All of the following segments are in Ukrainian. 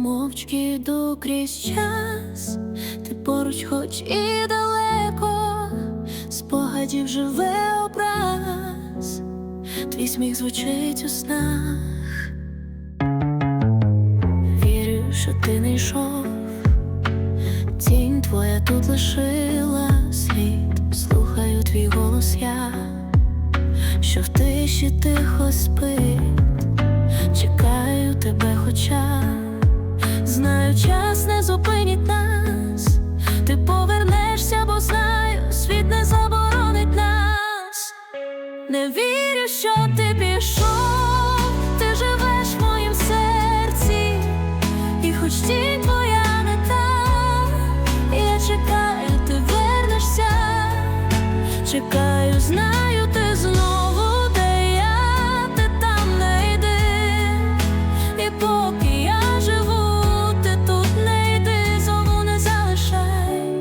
мовчки йду крізь час, ти поруч, хоч і далеко, спогадів живе образ, твій сміх звучить у снах. Вірю, що ти не йшов, тінь твоя тут лишила слід, слухаю твій голос я, що в тиші тихо спить. Чекаю тебе, хоча Не вірю, що ти пішов, ти живеш в моїм серці, і хоч тінь твоя не та, я чекаю, ти вернешся, чекаю, знаю, ти знову де я, ти там не йди. І поки я живу, ти тут не йди, зову не залишай.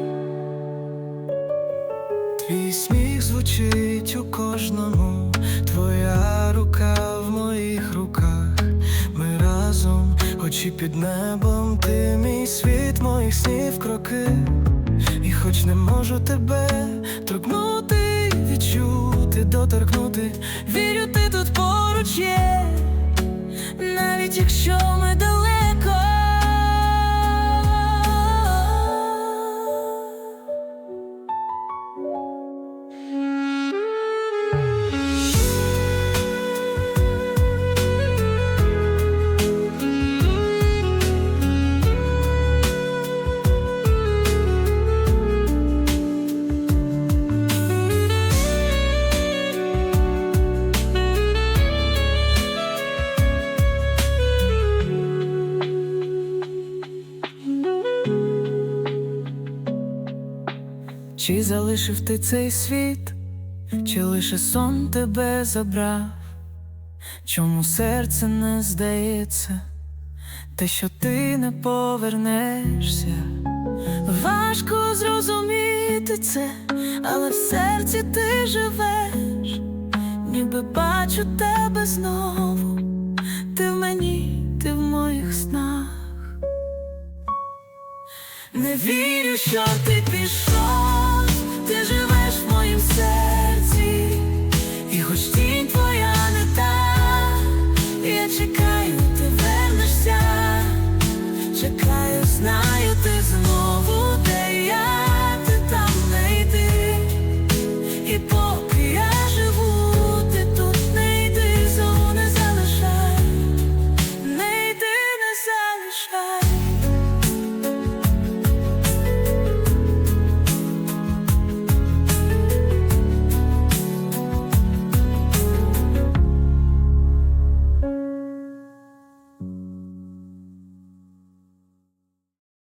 Твій сміх кожному, твоя рука в моїх руках. Ми разом, хоч і під небом, ти мій світ, моїх снів кроки. І хоч не можу тебе торкнути, відчути, доторкнути, вірю, ти тут поруч є, навіть якщо ми далеко. Чи залишив ти цей світ, чи лише сон тебе забрав? Чому серце не здається, те, що ти не повернешся? Важко зрозуміти це, але в серці ти живеш, ніби бачу тебе знову, ти в мені, ти в моїх снах. Не вірю, що ти пішов, ти